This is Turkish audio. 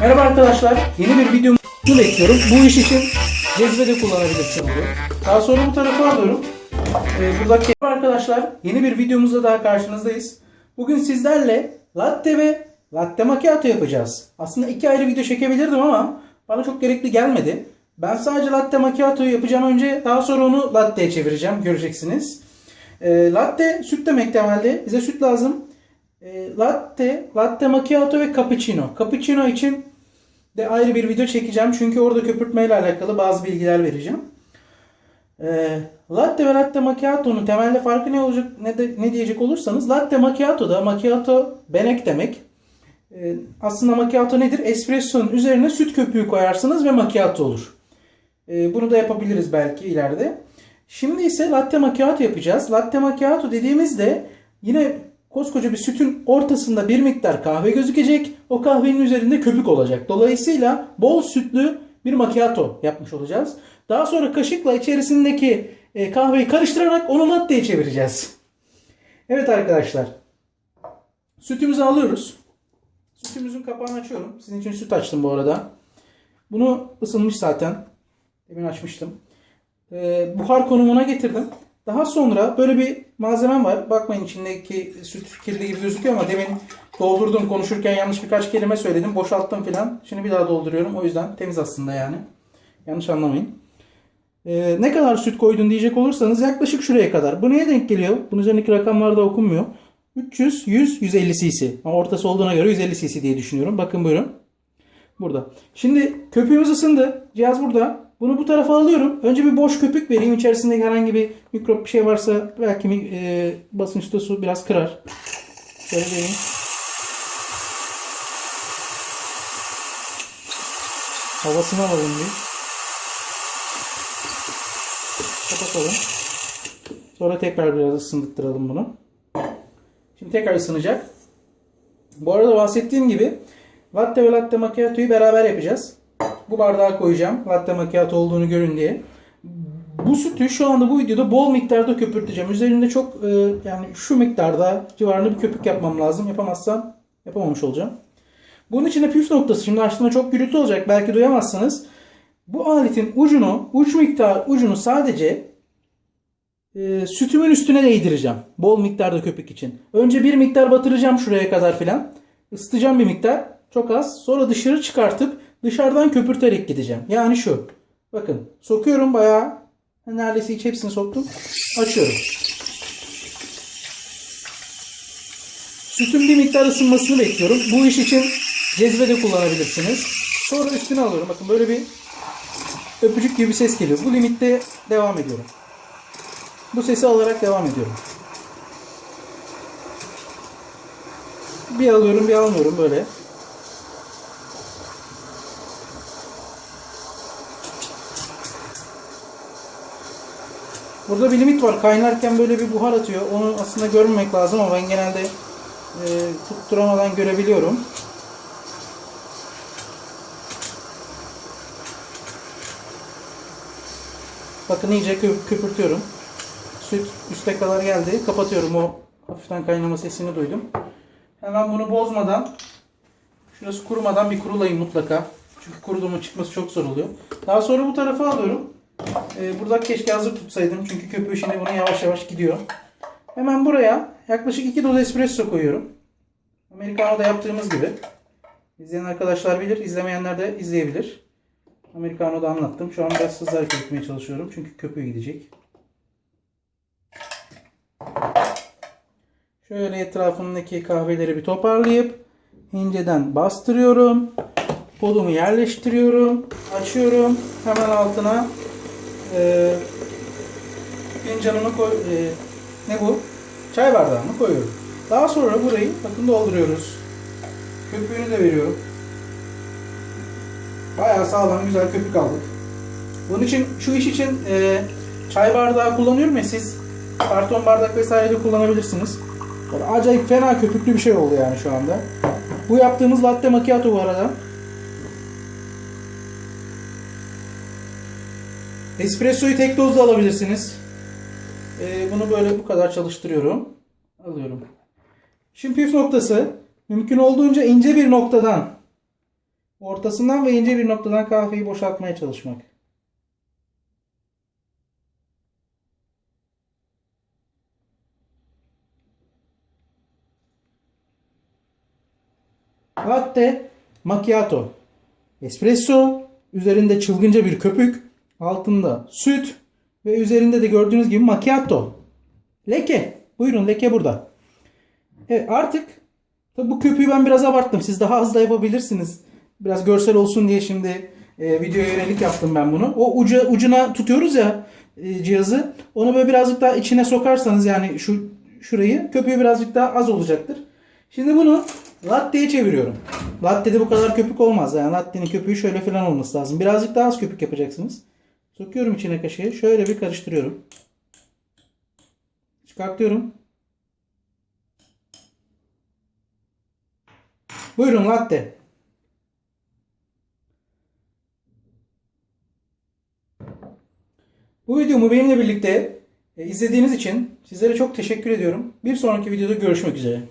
Merhaba arkadaşlar. Yeni bir videomu bekliyorum. Bu iş için cezvede kullanabilirsin bunu. Daha sonra bu tarafa alıyorum. Ee, Merhaba arkadaşlar. Yeni bir videomuzda daha karşınızdayız. Bugün sizlerle latte ve latte macchiato yapacağız. Aslında iki ayrı video çekebilirdim ama bana çok gerekli gelmedi. Ben sadece latte macchiato'yu yapacağım önce. Daha sonra onu latte'ye çevireceğim. Göreceksiniz. Ee, latte süt demek temelde. Bize süt lazım. E, latte, latte macchiato ve cappuccino. Cappuccino için de ayrı bir video çekeceğim. Çünkü orada köpürtme ile alakalı bazı bilgiler vereceğim. E, latte ve latte macchiato'nun temelde farkı ne olacak ne, de, ne diyecek olursanız latte macchiato da macchiato benek demek. E, aslında macchiato nedir? Espresso'nun üzerine süt köpüğü koyarsınız ve macchiato olur. E, bunu da yapabiliriz belki ileride. Şimdi ise latte macchiato yapacağız. Latte macchiato dediğimizde yine koskoca bir sütün ortasında bir miktar kahve gözükecek. O kahvenin üzerinde köpük olacak. Dolayısıyla bol sütlü bir macchiato yapmış olacağız. Daha sonra kaşıkla içerisindeki e, kahveyi karıştırarak onu latte'ye çevireceğiz. Evet arkadaşlar. Sütümüzü alıyoruz. Sütümüzün kapağını açıyorum. Sizin için süt açtım bu arada. Bunu ısınmış zaten. Demin açmıştım. Ee, buhar konumuna getirdim. Daha sonra böyle bir malzemem var. Bakmayın içindeki süt kirli gibi gözüküyor ama demin doldurdum konuşurken yanlış birkaç kelime söyledim. Boşalttım filan. Şimdi bir daha dolduruyorum. O yüzden temiz aslında yani. Yanlış anlamayın. Ee, ne kadar süt koydun diyecek olursanız yaklaşık şuraya kadar. Bu neye denk geliyor? Bunun üzerindeki rakamlarda okunmuyor. 300, 100, 150 cc. Ama ortası olduğuna göre 150 cc diye düşünüyorum. Bakın buyurun. Burada. Şimdi köpüğümüz ısındı. Cihaz burada. Bunu bu tarafa alıyorum. Önce bir boş köpük vereyim. İçerisinde herhangi bir mikrop bir şey varsa belki e, basınçta su biraz kırar. Şöyle vereyim. Havasını alalım bir. Kapatalım. Sonra tekrar biraz ısındıralım bunu. Şimdi tekrar ısınacak. Bu arada bahsettiğim gibi latte ve latte macchiato'yu beraber yapacağız. Bu bardağa koyacağım. Latte macchiato olduğunu görün diye. Bu sütü şu anda bu videoda bol miktarda köpürteceğim. Üzerinde çok e, yani şu miktarda civarında bir köpük yapmam lazım. Yapamazsam yapamamış olacağım. Bunun için de püf noktası. Şimdi açtığımda çok gürültü olacak. Belki duyamazsınız. Bu aletin ucunu, uç miktar ucunu sadece e, sütümün üstüne değdireceğim. Bol miktarda köpük için. Önce bir miktar batıracağım şuraya kadar filan. Isıtacağım bir miktar. Çok az. Sonra dışarı çıkartıp dışarıdan köpürterek gideceğim. Yani şu. Bakın sokuyorum bayağı. Neredeyse hiç hepsini soktum. Açıyorum. Sütün bir miktar ısınmasını bekliyorum. Bu iş için cezvede kullanabilirsiniz. Sonra üstüne alıyorum. Bakın böyle bir öpücük gibi bir ses geliyor. Bu limitte devam ediyorum. Bu sesi alarak devam ediyorum. Bir alıyorum bir almıyorum böyle. Burada bir limit var. Kaynarken böyle bir buhar atıyor. Onu aslında görmemek lazım ama ben genelde e, tutturamadan görebiliyorum. Bakın iyice kö- köpürtüyorum. Süt üste kadar geldi. Kapatıyorum. O hafiften kaynama sesini duydum. Hemen bunu bozmadan şurası kurumadan bir kurulayın mutlaka. Çünkü kuruduğumun çıkması çok zor oluyor. Daha sonra bu tarafa alıyorum. Ee, burada keşke hazır tutsaydım. Çünkü köpüğü şimdi bunu yavaş yavaş gidiyor. Hemen buraya yaklaşık 2 doz espresso koyuyorum. Americano'da yaptığımız gibi. İzleyen arkadaşlar bilir, izlemeyenler de izleyebilir. Americano'da anlattım. Şu an biraz hızlı hareket etmeye çalışıyorum. Çünkü köpüğü gidecek. Şöyle etrafındaki kahveleri bir toparlayıp inceden bastırıyorum. Podumu yerleştiriyorum. Açıyorum. Hemen altına e, fincanımı koy... e, ne bu? Çay bardağımı koyuyorum. Daha sonra burayı bakın dolduruyoruz. Köpüğünü de veriyorum. Bayağı sağlam güzel köpük aldık. Bunun için şu iş için e, çay bardağı kullanıyorum ya siz karton bardak vesaire de kullanabilirsiniz. Acayip fena köpüklü bir şey oldu yani şu anda. Bu yaptığımız latte macchiato bu arada. Espressoyu tek dozda alabilirsiniz. Ee, bunu böyle bu kadar çalıştırıyorum. Alıyorum. Şimdi püf noktası mümkün olduğunca ince bir noktadan ortasından ve ince bir noktadan kahveyi boşaltmaya çalışmak. Latte macchiato. Espresso, üzerinde çılgınca bir köpük, altında süt ve üzerinde de gördüğünüz gibi macchiato. Leke. Buyurun leke burada. Evet artık tabi bu köpüğü ben biraz abarttım. Siz daha hızlı yapabilirsiniz. Biraz görsel olsun diye şimdi e, videoya yönelik yaptım ben bunu. O ucu, ucuna tutuyoruz ya e, cihazı. Onu böyle birazcık daha içine sokarsanız yani şu şurayı köpüğü birazcık daha az olacaktır. Şimdi bunu latte'ye çeviriyorum. Latte'de bu kadar köpük olmaz. Yani latte'nin köpüğü şöyle falan olması lazım. Birazcık daha az köpük yapacaksınız. Sokuyorum içine kaşığı. Şöyle bir karıştırıyorum. Çıkartıyorum. Buyurun latte. Bu videomu benimle birlikte e, izlediğiniz için sizlere çok teşekkür ediyorum. Bir sonraki videoda görüşmek üzere.